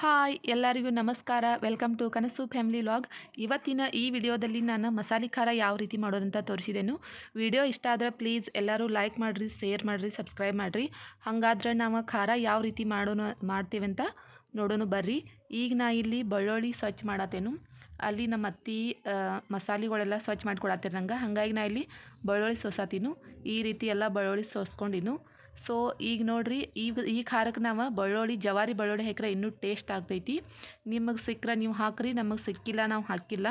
Hi ಎಲ್ಲರಿಗೂ ನಮಸ್ಕಾರ. Welcome to Kanasu family vlog ಇವತ್ತಿನ ಈ ವಿಡಿಯೋದಲ್ಲಿ ನಾನು ಮಸಾಲೆ ಖಾರ ಯಾವ ರೀತಿ ಮಾಡೋದಂತ ತೋರಿಸಿದೆನು ವಿಡಿಯೋ ಇಷ್ಟ ಆದರೆ ಪ್ಲೀಸ್ ಎಲ್ಲರೂ ಲೈಕ್ ಮಾಡಿರಿ, ಶೇರ್ ಮಾಡಿರಿ, ಸಬ್ಸ್ಕ್ರೈಬ್ ಮಾಡಿರಿ. ಹಾಗಾದ್ರೆ ನಾವು ಖಾರ ಯಾವ ರೀತಿ ಮಾಡೋಣ, ಮಾಡ್ತೀವಿ ಅಂತ ನೋಡೋಣ ಬರ್ರಿ. ಈಗ ನಾ ಇಲ್ಲಿ ಬೆಳ್ಳುಳ್ಳಿ ಸ್ವಚ್ಛ ಮಾಡತ್ತೇನು. ಅಲ್ಲಿ ನಮ್ಮ ಅತ್ತಿ ಮಸಾಲೆಗಳೆಲ್ಲ ಸ್ವಚ್ಛ ಮಾಡಿಕೊಡತ್ತೇನೆ ನಂಗೆ. ಹಾಗಾಗಿ ನಾ ಇಲ್ಲಿ ಬೆಳ್ಳುಳ್ಳಿ ಸೋಸಾತೀನು. ಈ ರೀತಿ ಎಲ್ಲ ಬೆಳ್ಳುಳ್ಳಿ ಸೋಸ್ಕೊಂಡಿನು. ಸೊ ಈಗ ನೋಡ್ರಿ, ಈಗ ಈ ಖಾರಕ್ಕೆ ನಾವು ಬೆಳ್ಳುಳ್ಳಿ, ಜವಾರಿ ಬೆಳ್ಳುಳ್ಳಿ ಹಾಕ್ರೆ ಇನ್ನೂ ಟೇಸ್ಟ್ ಆಗ್ತೈತಿ. ನಿಮಗೆ ಸಿಕ್ಕರೆ ನೀವು ಹಾಕ್ರಿ, ನಮಗೆ ಸಿಕ್ಕಿಲ್ಲ ನಾವು ಹಾಕಿಲ್ಲ.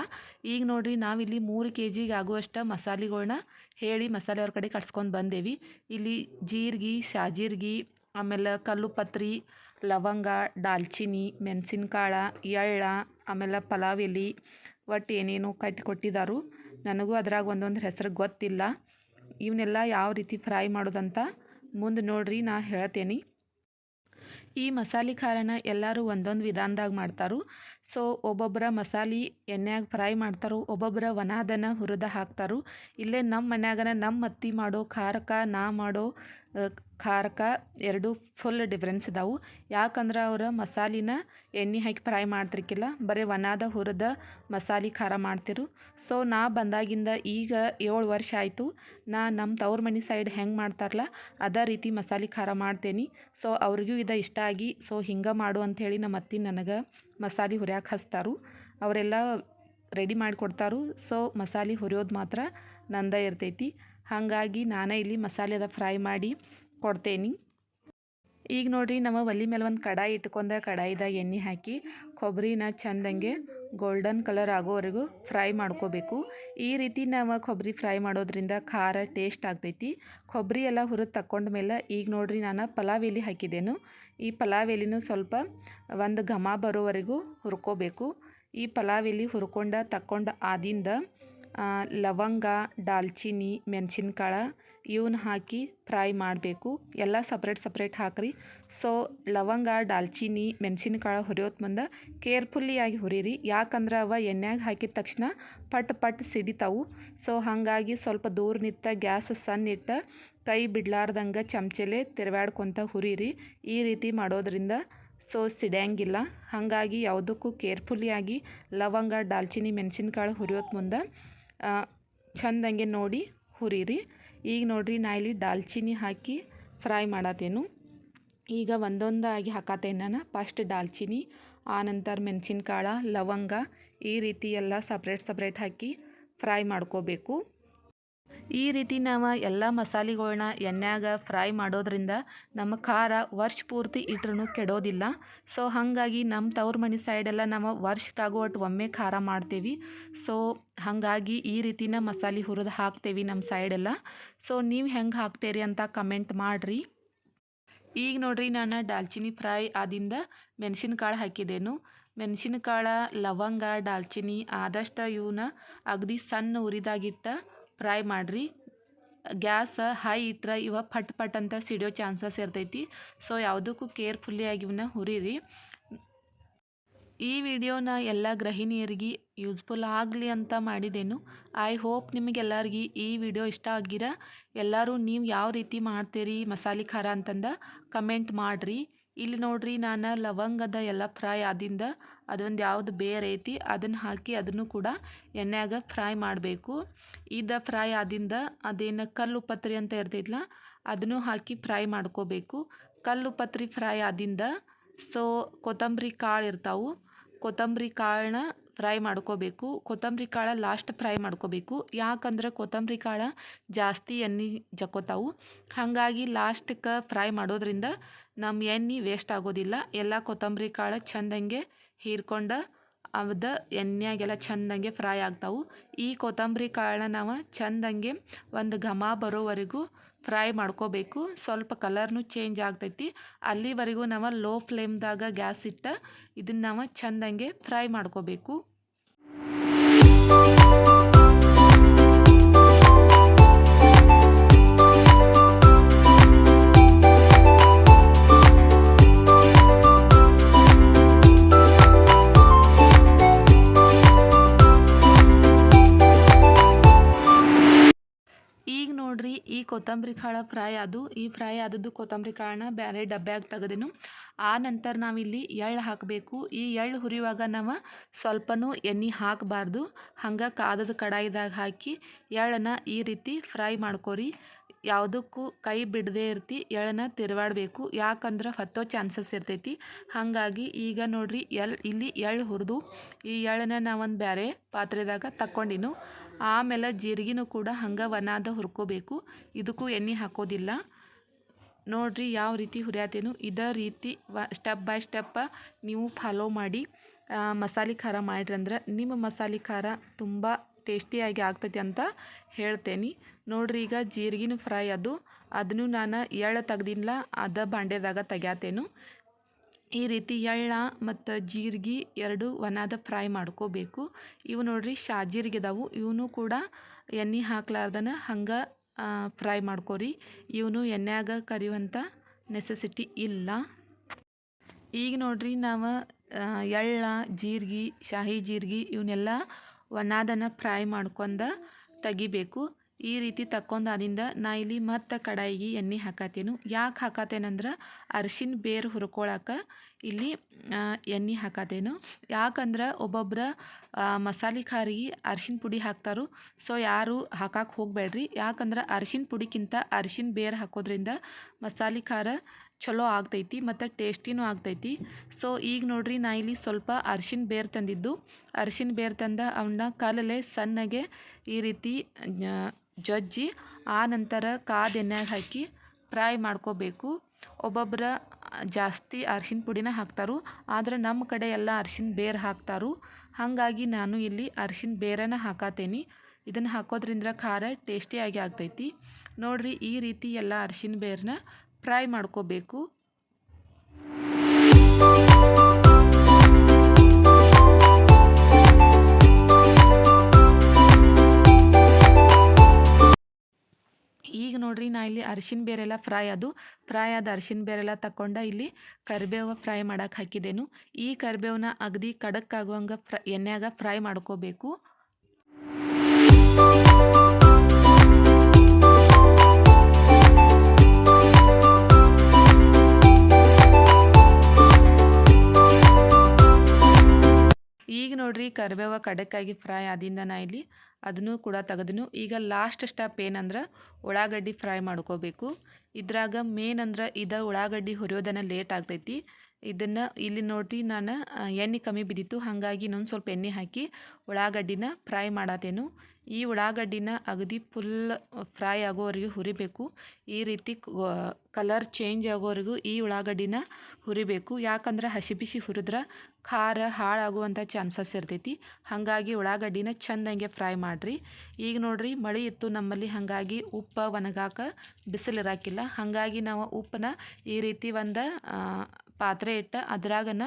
ಈಗ ನೋಡ್ರಿ ನಾವಿಲ್ಲಿ ಮೂರು ಕೆ ಜಿಗೆ ಆಗುವಷ್ಟು ಮಸಾಲೆಗಳನ್ನ ಹೇಳಿ ಮಸಾಲೆ ಅವ್ರ ಕಡೆ ಕಟ್ಸ್ಕೊಂಡು ಬಂದೇವಿ. ಇಲ್ಲಿ ಜೀರಿಗೆ, ಶಾಜೀರ್ಗಿ, ಆಮೇಲೆ ಕಲ್ಲು ಪತ್ರಿ ಲವಂಗ ದಾಲ್ಚಿನಿ ಮೆಣಸಿನ್ಕಾಳು, ಎಳ್ಳ, ಆಮೇಲೆ ಪಲಾವ್ ಎಲೆ ಒಟ್ಟು ಏನೇನೋ ಕಟ್ಟಿ ಕೊಟ್ಟಿದ್ದಾರು ನನಗೂ ಅದ್ರಾಗ ಒಂದೊಂದು ಹೆಸರು ಗೊತ್ತಿಲ್ಲ. ಇವನ್ನೆಲ್ಲ ಯಾವ ರೀತಿ ಫ್ರೈ ಮಾಡೋದಂತ ಮುಂದೆ ನೋಡ್ರಿ ನಾ ಹೇಳ್ತೇನೆ. ಈ ಮಸಾಲೆ ಖಾರನ ಎಲ್ಲರೂ ಒಂದೊಂದು ವಿಧಾನದಾಗ ಮಾಡ್ತಾರು. ಸೊ ಒಬ್ಬೊಬ್ಬರ ಮಸಾಲೆ ಎಣ್ಣೆಯಾಗ ಫ್ರೈ ಮಾಡ್ತಾರೆ ಒಬ್ಬೊಬ್ಬರ ವನಾದನ ಹುರಿದ ಹಾಕ್ತಾರೆ. ಇಲ್ಲೇ ನಮ್ಮ ಮನ್ಯಾಗನ ನಮ್ಮ ಅತ್ತಿ ಮಾಡೋ ಖಾರಕ, ನಾ ಮಾಡೋ ಖಾರಕ ಎರಡು ಫುಲ್ ಡಿಫ್ರೆನ್ಸ್ ಇದಾವೆ. ಯಾಕಂದ್ರೆ ಅವರ ಮಸಾಲಿನ ಎಣ್ಣೆ ಹಾಕಿ ಫ್ರೈ ಮಾಡ್ತಿರ್ಕಿಲ್ಲ, ಬರೀ ವನಾದ ಹುರಿದ ಮಸಾಲೆ ಖಾರ ಮಾಡ್ತಿರು. ಸೊ ನಾ ಬಂದಾಗಿಂದ ಈಗ ಏಳು ವರ್ಷ ಆಯಿತು, ನಾ ನಮ್ಮ ತವ್ರ ಮನೆ ಸೈಡ್ ಹೆಂಗೆ ಮಾಡ್ತಾರಲ್ಲ ಅದೇ ರೀತಿ ಮಸಾಲೆ ಖಾರ ಮಾಡ್ತೇನೆ. ಸೊ ಅವ್ರಿಗೂ ಇದು ಇಷ್ಟ ಆಗಿ, ಸೊ ಹಿಂಗೆ ಮಾಡು ಅಂಥೇಳಿ ನಮ್ಮ ಅತ್ತಿ ನನಗೆ ಮಸಾಲೆ ಹುರಿಯಾಕೆ ಹಚ್ತಾರು. ಅವರೆಲ್ಲ ರೆಡಿ ಮಾಡಿಕೊಡ್ತಾರು. ಸೊ ಮಸಾಲೆ ಹುರಿಯೋದು ಮಾತ್ರ ನಂದ ಇರ್ತೈತಿ. ಹಾಗಾಗಿ ನಾನೇ ಇಲ್ಲಿ ಮಸಾಲೆ ಅದ ಫ್ರೈ ಮಾಡಿ ಕೊಡ್ತೇನೆ. ಈಗ ನೋಡಿರಿ ನಮ್ಮ ಒಲಿ ಮೇಲೆ ಒಂದು ಕಡಾಯಿ ಇಟ್ಕೊಂಡ ಕಡಾಯಿದಾಗ ಎಣ್ಣೆ ಹಾಕಿ ಕೊಬ್ಬರಿನ ಚಂದಂಗೆ ಗೋಲ್ಡನ್ ಕಲರ್ ಆಗೋವರೆಗೂ ಫ್ರೈ ಮಾಡ್ಕೋಬೇಕು. ಈ ರೀತಿ ನಾವು ಕೊಬ್ಬರಿ ಫ್ರೈ ಮಾಡೋದ್ರಿಂದ ಖಾರ ಟೇಸ್ಟ್ ಆಗ್ತೈತಿ. ಕೊಬ್ಬರಿ ಎಲ್ಲ ಹುರಿದು ತಕ್ಕೊಂಡ ಮೇಲೆ ಈಗ ನೋಡಿರಿ ನಾನು ಪಲಾವ್ ಎಲೆ ಹಾಕಿದ್ದೇನು. ಈ ಪಲಾವ್ ಎಲೆನೂ ಸ್ವಲ್ಪ ಒಂದು ಘಮ ಬರೋವರೆಗೂ ಹುರ್ಕೋಬೇಕು. ಈ ಪಲಾವ್ ಎಲೆ ಹುರ್ಕೊಂಡು ತಕ್ಕೊಂಡು ಆದಿಂದ ಲವಂಗ ದಾಲ್ಚಿನ್ನಿ ಮೆಣಸಿನ್ಕಾಳು ಇವನ್ನ ಹಾಕಿ ಫ್ರೈ ಮಾಡಬೇಕು. ಎಲ್ಲ ಸಪ್ರೇಟ್ ಸಪ್ರೇಟ್ ಹಾಕ್ರಿ. ಸೊ ಲವಂಗ ದಾಲ್ಚಿನ್ನಿ ಮೆಣಸಿನ್ಕಾಳು ಹುರಿಯೋತ್ ಮುಂದೆ ಕೇರ್ಫುಲ್ಲಿಯಾಗಿ ಹುರಿರಿ. ಯಾಕಂದ್ರೆ ಅವ ಎಣ್ಣೆಗೆ ಹಾಕಿದ ತಕ್ಷಣ ಪಟ್ ಪಟ್ ಸಿಡಿತಾವು. ಸೊ ಹಾಗಾಗಿ ಸ್ವಲ್ಪ ದೂರ ನಿತ್ತ ಗ್ಯಾಸ್ ಸಣ್ಣ ಇಟ್ಟು ಕೈ ಬಿಡ್ಲಾರ್ದಂಗೆ ಚಮಚೆಲೆ ತಿರುವಾಡ್ಕೊತ ಹುರಿರಿ. ಈ ರೀತಿ ಮಾಡೋದ್ರಿಂದ ಸೊ ಸಿಡ್ಯಾಂಗಿಲ್ಲ. ಹಾಗಾಗಿ ಯಾವುದಕ್ಕೂ ಕೇರ್ಫುಲ್ಲಿಯಾಗಿ ಲವಂಗ ದಾಲ್ಚಿನ್ನಿ ಮೆಣಸಿನ್ಕಾಳು ಹುರಿಯೋತ್ ಮುಂದೆ ಚಂದಂಗೆ ನೋಡಿ ಹುರಿರಿ. ಈಗ ನೋಡಿರಿ, ನಾ ಇಲ್ಲಿ ದಾಲ್ಚಿನ್ನಿ ಹಾಕಿ ಫ್ರೈ ಮಾಡತ್ತೇನು. ಈಗ ಒಂದೊಂದಾಗಿ ಹಾಕತ್ತೇನೆ ನಾನು. ಫಸ್ಟ್ ದಾಲ್ಚಿನ್ನಿ ಆನಂತರ ಮೆಣಸಿನ್ಕಾಳು, ಲವಂಗ, ಈ ರೀತಿ ಎಲ್ಲ ಸಪ್ರೇಟ್ ಸಪ್ರೇಟ್ ಹಾಕಿ ಫ್ರೈ ಮಾಡ್ಕೋಬೇಕು. ಈ ರೀತಿ ನಾವು ಎಲ್ಲ ಮಸಾಲೆಗಳ್ನ ಎಣ್ಣೆಯಾಗ ಫ್ರೈ ಮಾಡೋದ್ರಿಂದ ನಮ್ಮ ಖಾರ ವರ್ಷ ಪೂರ್ತಿ ಇಟ್ರೂ ಕೆಡೋದಿಲ್ಲ. ಸೊ ಹಾಗಾಗಿ ನಮ್ಮ ತವ್ರ ಮನೆ ಸೈಡೆಲ್ಲ ನಾವು ವರ್ಷಕ್ಕಾಗುವಟ್ಟು ಒಮ್ಮೆ ಖಾರ ಮಾಡ್ತೀವಿ. ಸೊ ಹಾಗಾಗಿ ಈ ರೀತಿನ ಮಸಾಲೆ ಹುರಿದು ಹಾಕ್ತೇವೆ ನಮ್ಮ ಸೈಡೆಲ್ಲ ಸೊ ನೀವು ಹೆಂಗೆ ಹಾಕ್ತೀರಿ ಅಂತ ಕಮೆಂಟ್ ಮಾಡಿರಿ. ಈಗ ನೋಡ್ರಿ ನಾನು ದಾಲ್ಚಿನ್ನಿ ಫ್ರೈ ಆದಿಂದ ಮೆಣಸಿನ್ಕಾಳು ಹಾಕಿದ್ದೇನು ಮೆಣಸಿನ್ಕಾಳು, ಲವಂಗ ದಾಲ್ಚಿನ್ನಿ ಆದಷ್ಟು ಇವನ್ನ ಅಗದಿ ಸಣ್ಣ ಉರಿದಾಗಿಟ್ಟ ಫ್ರೈ ಮಾಡಿರಿ. ಗ್ಯಾಸ್ ಹೈ ಇಟ್ರೆ ಇವ ಪಟ್ ಪಟ್ ಅಂತ ಸಿಡಿಯೋ ಚಾನ್ಸಸ್ ಇರ್ತೈತಿ. ಸೊ ಯಾವುದಕ್ಕೂ ಕೇರ್ಫುಲ್ಲಿಯಾಗಿ ಇವನ್ನ ಹುರಿರಿ. ಈ ವಿಡಿಯೋನ ಎಲ್ಲ ಗೃಹಿಣಿಯರಿಗೆ ಯೂಸ್ಫುಲ್ ಆಗಲಿ ಅಂತ ಮಾಡಿದ್ದೇನು ಐ ಹೋಪ್ ನಿಮಗೆಲ್ಲರಿಗೆ ಈ ವಿಡಿಯೋ ಇಷ್ಟ ಆಗಿರ. ಎಲ್ಲರೂ ನೀವು ಯಾವ ರೀತಿ ಮಾಡ್ತೀರಿ ಮಸಾಲೆ ಖಾರ ಅಂತಂದ ಕಮೆಂಟ್ ಮಾಡಿರಿ. ಇಲ್ಲಿ ನೋಡ್ರಿ ನಾನು ಲವಂಗದ ಎಲ್ಲ ಫ್ರೈ ಆದಿಂದ ಅದೊಂದು ಯಾವ್ದು ಬೇರ್ ಐತಿ ಅದನ್ನು ಹಾಕಿ ಅದನ್ನು ಕೂಡ ಎಣ್ಣೆಯಾಗ ಫ್ರೈ ಮಾಡಬೇಕು. ಇದು ಫ್ರೈ ಆದಿಂದ ಅದೇನು ಕಲ್ಲು ಪತ್ರಿ ಅಂತ ಇರ್ತೈತಲ್ಲ ಅದನ್ನು ಹಾಕಿ ಫ್ರೈ ಮಾಡ್ಕೋಬೇಕು. ಕಲ್ಲು ಪತ್ರಿ ಫ್ರೈ ಆದಿಂದ ಸೊ ಕೊತ್ತಂಬರಿ ಕಾಳು ಇರ್ತಾವು. ಕೊತ್ತಂಬರಿ ಕಾಳನ್ನ ಫ್ರೈ ಮಾಡ್ಕೋಬೇಕು. ಕೊತ್ತಂಬರಿ ಕಾಳು ಲಾಸ್ಟ್ ಫ್ರೈ ಮಾಡ್ಕೋಬೇಕು. ಯಾಕಂದ್ರೆ ಕೊತ್ತಂಬರಿ ಕಾಳು ಜಾಸ್ತಿ ಎಣ್ಣೆ ಜಕ್ಕೋತಾವು. ಹಾಗಾಗಿ ಲಾಸ್ಟಕ್ಕೆ ಫ್ರೈ ಮಾಡೋದ್ರಿಂದ ನಮ್ಮ ಎಣ್ಣೆ ವೇಸ್ಟ್ ಆಗೋದಿಲ್ಲ. ಎಲ್ಲ ಕೊತ್ತಂಬರಿ ಕಾಳು ಚಂದಂಗೆ ಹೀರ್ಕೊಂಡು ಅದ ಎಣ್ಣೆಗೆಲ್ಲ ಚಂದಂಗೆ ಫ್ರೈ ಆಗ್ತಾವು. ಈ ಕೊತ್ತಂಬರಿ ಕಾಳನ್ನ ನಾವು ಚಂದಂಗೆ ಒಂದು ಘಮ ಬರೋವರೆಗೂ ಫ್ರೈ ಮಾಡ್ಕೋಬೇಕು. ಸ್ವಲ್ಪ ಕಲರ್ನು ಚೇಂಜ್ ಆಗ್ತೈತಿ. ಅಲ್ಲಿವರೆಗೂ ನಾವು ಲೋ ಫ್ಲೇಮ್ದಾಗ ಗ್ಯಾಸ್ ಇಟ್ಟ ಇದನ್ನು ನಾವು ಚೆಂದಂಗೆ ಫ್ರೈ ಮಾಡ್ಕೋಬೇಕು. ನೋಡ್ರಿ, ಈ ಕೊತ್ತಂಬರಿ ಕಾಳು ಫ್ರೈ ಅದು. ಈ ಫ್ರೈ ಆದದ್ದು ಕೊತ್ತಂಬರಿ ಕಾಳನ್ನ ಬೇರೆ ಡಬ್ಬ್ಯಾಗ ತೆಗೆದೇನು. ಆ ನಂತರ ನಾವಿಲ್ಲಿ ಎಳ್ಳು ಹಾಕಬೇಕು. ಈ ಎಳ್ಳು ಹುರಿಯುವಾಗ ನಾವು ಸ್ವಲ್ಪನೂ ಎಣ್ಣೆ ಹಾಕಬಾರ್ದು. ಹಂಗೆ ಕಾದದ ಕಡಾಯಿದಾಗ ಹಾಕಿ ಎಳ್ಳನ್ನು ಈ ರೀತಿ ಫ್ರೈ ಮಾಡ್ಕೋರಿ. ಯಾವುದಕ್ಕೂ ಕೈ ಬಿಡದೇ ಇರ್ತಿ, ಎಳ್ಳನ್ನು ತಿರುವಾಡಬೇಕು. ಯಾಕಂದ್ರೆ ಹತ್ತೋ ಚಾನ್ಸಸ್ ಇರ್ತೈತಿ. ಹಾಗಾಗಿ ಈಗ ನೋಡ್ರಿ, ಎಳ್, ಇಲ್ಲಿ ಎಳ್ಳು ಹುರಿದು ಈ ಎಳ್ಳನ್ನು ನಾವೊಂದು ಬೇರೆ ಪಾತ್ರೆದಾಗ ತಕ್ಕೊಂಡಿನು. ಆಮೇಲೆ ಜೀರಿಗೆನೂ ಕೂಡ ಹಂಗೆ ವನಾದ ಹುರ್ಕೋಬೇಕು. ಇದಕ್ಕೂ ಎಣ್ಣೆ ಹಾಕೋದಿಲ್ಲ. ನೋಡ್ರಿ ಯಾವ ರೀತಿ ಹುರಿಯತ್ತೇನು ಇದೇ ರೀತಿ ವ ಸ್ಟೆಪ್ ಬೈ ಸ್ಟೆಪ್ಪ ನೀವು ಫಾಲೋ ಮಾಡಿ. ಮಸಾಲೆ ಖಾರ ಮಾಡಿರಂದ್ರೆ ನಿಮ್ಮ ಮಸಾಲೆ ಖಾರ ತುಂಬ ಟೇಸ್ಟಿಯಾಗಿ ಆಗ್ತೈತಿ ಅಂತ ಹೇಳ್ತೇನೆ. ನೋಡ್ರಿ ಈಗ ಜೀರಿಗೆನೂ ಫ್ರೈ ಅದು. ಅದನ್ನು ನಾನು ಎಳ್ಳು ತೆಗ್ದಿಲ್ಲ ಅದ ಬಾಂಡೆದಾಗ ತೆಗ್ಯಾತೇನು. ಈ ರೀತಿ ಎಳ್ಳ ಮತ್ತು ಜೀರಿಗೆ ಎರಡು ಒನಾದ ಫ್ರೈ ಮಾಡ್ಕೋಬೇಕು. ಇವು ನೋಡ್ರಿ ಇದಾವು ಇವನು ಕೂಡ ಎಣ್ಣೆ ಹಾಕ್ಲಾರ್ದನ ಹಂಗೆ ಫ್ರೈ ಮಾಡ್ಕೋರಿ. ಇವನು ಎಣ್ಣೆಯಾಗ ಕರಿಯುವಂಥ ನೆಸೆಸಿಟಿ ಇಲ್ಲ. ಈಗ ನೋಡ್ರಿ ನಾವು ಎಳ್ಳ, ಜೀರಿಗೆ, ಶಾಹಿ ಜೀರಿಗೆ ಇವನ್ನೆಲ್ಲ ಒನಾದನ ಫ್ರೈ ಮಾಡ್ಕೊಂಡ ತೆಗಿಬೇಕು. ಈ ರೀತಿ ತಕ್ಕೊಂದಾದಿಂದ ನಾ ಇಲ್ಲಿ ಮತ್ತೆ ಕಡಾಯಿಗೆ ಎಣ್ಣೆ ಹಾಕತ್ತೇನು. ಯಾಕೆ ಹಾಕತ್ತೇನಂದ್ರೆ ಅರ್ಶಿನ ಬೇರು ಹುರ್ಕೊಳಕ್ಕೆ ಇಲ್ಲಿ ಎಣ್ಣೆ ಹಾಕತ್ತೇನು. ಯಾಕಂದ್ರೆ ಒಬ್ಬೊಬ್ರ ಮಸಾಲೆ ಖಾರಿಗೆ ಅರ್ಶಿನ ಪುಡಿ ಹಾಕ್ತಾರು. ಸೊ ಯಾರು ಹಾಕಕ್ಕೆ ಹೋಗಬೇಡ್ರಿ. ಯಾಕಂದ್ರೆ ಅರ್ಶಿನ ಪುಡಿಗಿಂತ ಅರ್ಶಿನ ಬೇರು ಹಾಕೋದ್ರಿಂದ ಮಸಾಲೆ ಖಾರ ಚಲೋ ಆಗ್ತೈತಿ ಮತ್ತು ಟೇಸ್ಟಿನೂ ಆಗ್ತೈತಿ. ಸೊ ಈಗ ನೋಡ್ರಿ ನಾ ಇಲ್ಲಿ ಸ್ವಲ್ಪ ಅರ್ಶಿನ ಬೇರು ತಂದಿದ್ದು. ಅರ್ಶಿನ ಬೇರು ತಂದ ಅವನ್ನ ಕಾಲಲೆ ಸಣ್ಣಗೆ ಈ ರೀತಿ ಜಜ್ಜಿ, ಆ ನಂತರ ಕಾದ ಎಣ್ಣೆಗೆ ಹಾಕಿ ಫ್ರೈ ಮಾಡ್ಕೋಬೇಕು. ಒಬ್ಬೊಬ್ಬರ ಜಾಸ್ತಿ ಅರ್ಶಿನ ಪುಡಿನ ಹಾಕ್ತಾರು, ಆದರೆ ನಮ್ಮ ಕಡೆ ಎಲ್ಲ ಅರ್ಶಿನ ಬೇರು ಹಾಕ್ತಾರು. ಹಾಗಾಗಿ ನಾನು ಇಲ್ಲಿ ಅರ್ಶಿನ ಬೇರನ್ನು ಹಾಕತ್ತೇನೆ ಇದನ್ನು ಹಾಕೋದ್ರಿಂದ ಖಾರ ಟೇಸ್ಟಿಯಾಗಿ ಆಗ್ತೈತಿ. ನೋಡ್ರಿ ಈ ರೀತಿ ಎಲ್ಲ ಅರ್ಶಿನ ಬೇರನ್ನ ಫ್ರೈ ಮಾಡ್ಕೋಬೇಕು. ಈಗ ನೋಡ್ರಿ, ನಾ ಇಲ್ಲಿ ಅರಿಶಿನ ಬೇರೆಲ್ಲ ಫ್ರೈ ಅದು. ಫ್ರೈ ಆದ ಅರಿಶಿನ ಬೇರೆಲ್ಲ ತಕೊಂಡ ಇಲ್ಲಿ ಕರಿಬೇವು ಫ್ರೈ ಮಾಡಕ್ಕೆ ಹಾಕಿದೆನು. ಈ ಕರಿಬೇವನ್ನ ಅಗದಿ ಕಡಕ್ಕಾಗುವಂಗೆ ಫ್ರ, ಎಣ್ಣೆಯಾಗ ಫ್ರೈ ಮಾಡ್ಕೋಬೇಕು. ನೋಡ್ರಿ, ಕರಿಬೇವ ಕಡಕ್ಕಾಗಿ ಫ್ರೈ ಆದಿಂದ ನಾ ಇಲ್ಲಿ ಅದನ್ನು ಕೂಡ ತೆಗೆದನು. ಈಗ ಲಾಸ್ಟ್ ಸ್ಟೆಪ್ ಏನಂದ್ರೆ ಉಳ್ಳಾಗಡ್ಡಿ ಫ್ರೈ ಮಾಡ್ಕೋಬೇಕು. ಇದ್ರಾಗ ಮೇನ್ ಅಂದ್ರೆ ಇದ ಉಳ್ಳಾಗಡ್ಡಿ ಹುರಿಯೋದನ್ನ ಲೇಟ್ ಆಗ್ತೈತಿ. ಇದನ್ನು ಇಲ್ಲಿ ನೋಡ್ರಿ, ನಾನು ಎಣ್ಣೆ ಕಮ್ಮಿ ಬಿದ್ದಿತ್ತು. ಹಾಗಾಗಿ ಇನ್ನೊಂದು ಸ್ವಲ್ಪ ಎಣ್ಣೆ ಹಾಕಿ ಉಳ್ಳಾಗಡ್ಡಿನ ಫ್ರೈ ಮಾಡತ್ತೇನು ಈ ಉಳ್ಳಾಗಡ್ಡಿನ ಅಗದಿ ಫುಲ್ ಫ್ರೈ ಆಗೋವರೆಗೂ ಹುರಿಬೇಕು. ಈ ರೀತಿ ಕಲರ್ ಚೇಂಜ್ ಆಗೋವರೆಗೂ ಈ ಉಳ್ಳಾಗಡ್ಡಿನ ಹುರಿಬೇಕು. ಯಾಕಂದ್ರೆ ಹಸಿ ಬಿಸಿ ಹುರಿದ್ರೆ ಖಾರ ಹಾಳಾಗುವಂಥ ಚಾನ್ಸಸ್ ಇರ್ತೈತಿ. ಹಾಗಾಗಿ ಉಳ್ಳಾಗಡ್ಡಿನ ಚೆಂದಂಗೆ ಫ್ರೈ ಮಾಡಿರಿ. ಈಗ ನೋಡ್ರಿ, ಮಳೆ ಇತ್ತು, ನಮ್ಮಲ್ಲಿ ಹಾಗಾಗಿ ಉಪ್ಪು ಒಣಗಾಕ ಬಿಸಿಲಿರಾಕಿಲ್ಲ ಹಾಗಾಗಿ ನಾವು ಉಪ್ಪನ್ನ ಈ ರೀತಿ ಒಂದು ಪಾತ್ರೆ ಇಟ್ಟು ಅದ್ರಾಗನ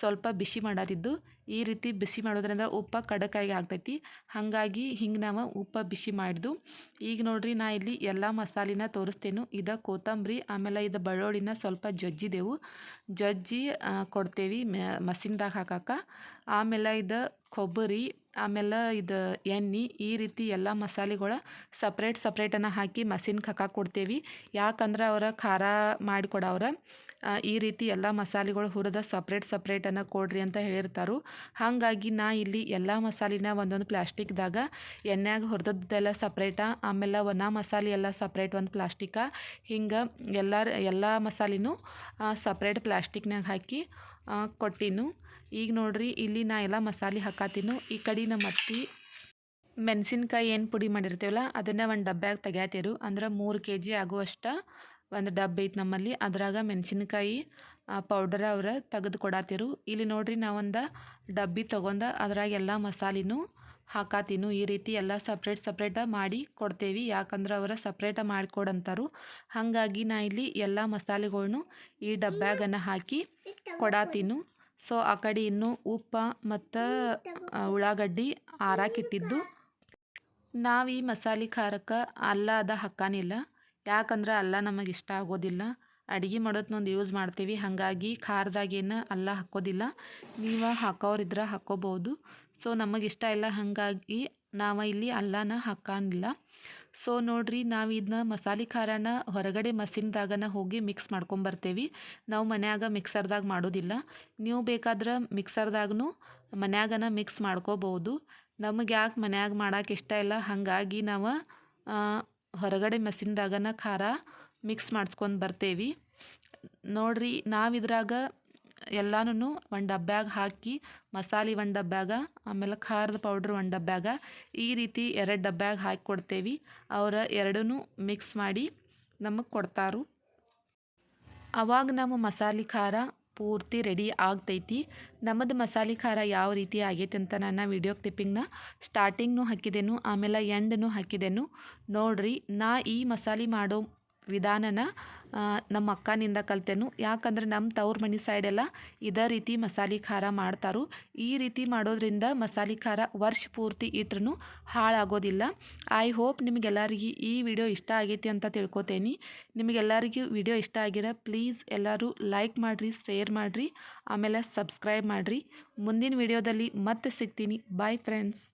ಸ್ವಲ್ಪ ಬಿಸಿ ಮಾಡತ್ತಿದ್ದು ಈ ರೀತಿ ಬಿಸಿ ಮಾಡೋದ್ರಿಂದ ಉಪ್ಪು ಕಡಕಾಗಿ ಆಗ್ತೈತಿ. ಹಾಗಾಗಿ ಹಿಂಗೆ ನಾವು ಉಪ್ಪು ಬಿಸಿ ಮಾಡಿದ್ದು. ಈಗ ನೋಡ್ರಿ ನಾ ಇಲ್ಲಿ ಎಲ್ಲ ಮಸಾಲಿನ ತೋರಿಸ್ತೇನೆ. ಇದು ಕೊತ್ತಂಬರಿ, ಆಮೇಲೆ ಇದು ಬೆಳ್ಳುಳ್ಳಿನ ಸ್ವಲ್ಪ ಜಜ್ಜಿದೆವು. ಜಜ್ಜಿ ಕೊಡ್ತೇವೆ ಮೆ, ಮಸಿನ್ದಾಗ ಹಾಕಕ್ಕೆ ಆಮೇಲೆ ಇದು ಕೊಬ್ಬರಿ, ಆಮೇಲೆ ಇದು ಎಣ್ಣೆ, ಈ ರೀತಿ ಎಲ್ಲ ಮಸಾಲೆಗಳ ಸಪ್ರೇಟ್ ಸಪ್ರೇಟನ್ನು ಹಾಕಿ ಮಸಿನ್ಗೆ ಹಾಕಕ್ಕೆ ಕೊಡ್ತೇವೆ. ಯಾಕಂದ್ರೆ ಅವರ ಖಾರ ಮಾಡಿಕೊಡವ್ರ ಈ ರೀತಿ ಎಲ್ಲ ಮಸಾಲೆಗಳು ಹುರಿದ ಸಪ್ರೇಟ್ ಸಪ್ರೇಟನ್ನು ಕೊಡ್ರಿ ಅಂತ ಹೇಳಿರ್ತಾರೆ. ಹಾಗಾಗಿ ನಾ ಇಲ್ಲಿ ಎಲ್ಲ ಮಸಾಲಿನ ಒಂದೊಂದು ಪ್ಲಾಸ್ಟಿಕ್ದಾಗ ಎಣ್ಣೆಯಾಗ ಹುರಿದದ್ದೆಲ್ಲ ಸಪ್ರೇಟ ಆಮೇಲೆ ಒಣ ಮಸಾಲೆ ಎಲ್ಲ ಸಪ್ರೇಟ್ ಒಂದು ಪ್ಲಾಸ್ಟಿಕ. ಹಿಂಗೆ ಎಲ್ಲ ಎಲ್ಲ ಮಸಾಲೆನೂ ಸಪ್ರೇಟ್ ಪ್ಲಾಸ್ಟಿಕ್ನಾಗ ಹಾಕಿ ಕೊಟ್ಟಿನು. ಈಗ ನೋಡ್ರಿ, ಇಲ್ಲಿ ನಾ ಎಲ್ಲ ಮಸಾಲೆ ಹಾಕಾತೀನು. ಈ ಕಡೆ ನಮ್ಮ ಅತ್ತಿ ಮೆಣಸಿನ್ಕಾಯಿ ಏನು ಪುಡಿ ಮಾಡಿರ್ತೀವಲ್ಲ, ಅದನ್ನು ಒಂದು ಡಬ್ಬ್ಯಾಗ ತೆಗ್ಯಾತಿರು. ಅಂದ್ರೆ ಮೂರು ಕೆ ಜಿ ಆಗುವಷ್ಟು ಒಂದು ಡಬ್ಬ ಐತೆ ನಮ್ಮಲ್ಲಿ. ಅದ್ರಾಗ ಮೆಣಸಿನ್ಕಾಯಿ ಪೌಡರ್ ಅವ್ರ ತೆಗೆದು ಕೊಡಾತಿರು. ಇಲ್ಲಿ ನೋಡ್ರಿ ನಾವೊಂದು ಡಬ್ಬಿ ತೊಗೊಂಡು ಅದ್ರಾಗ ಎಲ್ಲ ಮಸಾಲೆನೂ ಹಾಕಾತೀನು. ಈ ರೀತಿ ಎಲ್ಲ ಸಪ್ರೇಟ್ ಸಪ್ರೇಟ ಮಾಡಿ ಕೊಡ್ತೇವೆ. ಯಾಕಂದ್ರೆ ಅವರ ಸಪ್ರೇಟ ಮಾಡಿಕೊಡಂತಾರು ಹಾಗಾಗಿ ನಾ ಇಲ್ಲಿ ಎಲ್ಲ ಮಸಾಲೆಗಳ್ನು ಈ ಡಬ್ಬ್ಯಾಗನ್ನು ಹಾಕಿ ಕೊಡಾತೀನು. ಸೊ ಆ ಕಡೆ ಇನ್ನು ಉಪ್ಪ ಮತ್ತು ಉಳ್ಳಾಗಡ್ಡಿ ಆರಾಕಿಟ್ಟಿದ್ದು. ನಾವು ಈ ಮಸಾಲೆ ಖಾರಕ್ಕೆ ಅಲ್ಲ ಅದ ಹಾಕಾನಿಲ್ಲ ಯಾಕಂದ್ರೆ ಅಲ್ಲ ನಮಗೆ ಇಷ್ಟ ಆಗೋದಿಲ್ಲ. ಅಡುಗೆ ಮಾಡೋದ್ನೊಂದು ಯೂಸ್ ಮಾಡ್ತೀವಿ. ಹಾಗಾಗಿ ಖಾರದಾಗೇನು ಅಲ್ಲ ಹಾಕೋದಿಲ್ಲ. ನೀವು ಹಾಕೋರಿದ್ರೆ ಹಾಕೋಬೋದು ಸೊ ನಮಗಿಷ್ಟ ಇಲ್ಲ. ಹಾಗಾಗಿ ನಾವು ಇಲ್ಲಿ ಅಲ್ಲನ ಹಾಕಾನಿಲ್ಲ ಸೊ ನೋಡಿರಿ, ನಾವು ಇದನ್ನ ಮಸಾಲೆ ಖಾರನ ಹೊರಗಡೆ ಮಸಿನ್ದಾಗನ ಹೋಗಿ ಮಿಕ್ಸ್ ಮಾಡ್ಕೊಂಬರ್ತೇವೆ ನಾವು ಮನ್ಯಾಗ ಮಿಕ್ಸರ್ದಾಗ ಮಾಡೋದಿಲ್ಲ. ನೀವು ಬೇಕಾದ್ರೆ ಮಿಕ್ಸರ್ದಾಗೂ ಮನ್ಯಾಗನ ಮಿಕ್ಸ್ ಮಾಡ್ಕೋಬೋದು. ನಮಗೆ ಯಾಕೆ ಮನ್ಯಾಗ ಮಾಡೋಕೆ ಇಷ್ಟ ಇಲ್ಲ, ಹಾಗಾಗಿ ನಾವು ಹೊರಗಡೆ ಮಸಿನ್ದಾಗನ ಖಾರ ಮಿಕ್ಸ್ ಮಾಡಿಸ್ಕೊಂಡು ಬರ್ತೇವೆ. ನೋಡಿರಿ, ನಾವು ಇದ್ರಾಗ ಎಲ್ಲನೂ ಒಂದು ಡಬ್ಬ್ಯಾಗ ಹಾಕಿ, ಮಸಾಲೆ ಒಂದು ಡಬ್ಬ್ಯಾಗ ಆಮೇಲೆ ಖಾರದ ಪೌಡ್ರ್ ಒಂದು ಡಬ್ಬ್ಯಾಗ ಈ ರೀತಿ ಎರಡು ಡಬ್ಬ್ಯಾಗ ಹಾಕಿ ಕೊಡ್ತೇವೆ. ಅವರ ಎರಡೂ ಮಿಕ್ಸ್ ಮಾಡಿ ನಮಗೆ ಕೊಡ್ತಾರು. ಅವಾಗ ನಮ್ಮ ಮಸಾಲೆ ಖಾರ ಪೂರ್ತಿ ರೆಡಿ ಆಗ್ತೈತಿ. ನಮ್ಮದು ಮಸಾಲೆ ಖಾರ ಯಾವ ರೀತಿ ಆಗೈತೆ ಅಂತ ನಾನು ವಿಡಿಯೋ ಕ್ಲಿಪ್ಪಿಂಗ್ನ ಸ್ಟಾರ್ಟಿಂಗ್ನು ಹಾಕಿದೆನು, ಆಮೇಲೆ ಎಂಡನ್ನು ಹಾಕಿದೆನು. ನೋಡಿರಿ, ನಾ ಈ ಮಸಾಲೆ ಮಾಡೋ ವಿಧಾನನ ನಮ್ಮ ಅಕ್ಕನಿಂದ ಕಲ್ತೆನು. ಯಾಕಂದ್ರೆ ನಮ್ಮ ತವ್ರ ಮನೆ ಸೈಡೆಲ್ಲ ಇದೇ ರೀತಿ ಮಸಾಲೆ ಖಾರ ಮಾಡ್ತಾರು. ಈ ರೀತಿ ಮಾಡೋದ್ರಿಂದ ಮಸಾಲೆ ಖಾರ ವರ್ಷ ಪೂರ್ತಿ ಇಟ್ರೂ ಹಾಳಾಗೋದಿಲ್ಲ. ಐ ಹೋಪ್ ನಿಮಗೆಲ್ಲರಿಗೆ ಈ ವಿಡಿಯೋ ಇಷ್ಟ ಆಗೈತಿ ಅಂತ ತಿಳ್ಕೊತೇನೆ. ನಿಮಗೆಲ್ಲರಿಗೂ ವಿಡಿಯೋ ಇಷ್ಟ ಆಗಿರ ಪ್ಲೀಸ್ ಎಲ್ಲರೂ ಲೈಕ್ ಮಾಡಿರಿ ಶೇರ್ ಮಾಡಿರಿ, ಆಮೇಲೆ ಸಬ್ಸ್ಕ್ರೈಬ್ ಮಾಡಿರಿ. ಮುಂದಿನ ವಿಡಿಯೋದಲ್ಲಿ ಮತ್ತೆ ಸಿಗ್ತೀನಿ. Bye friends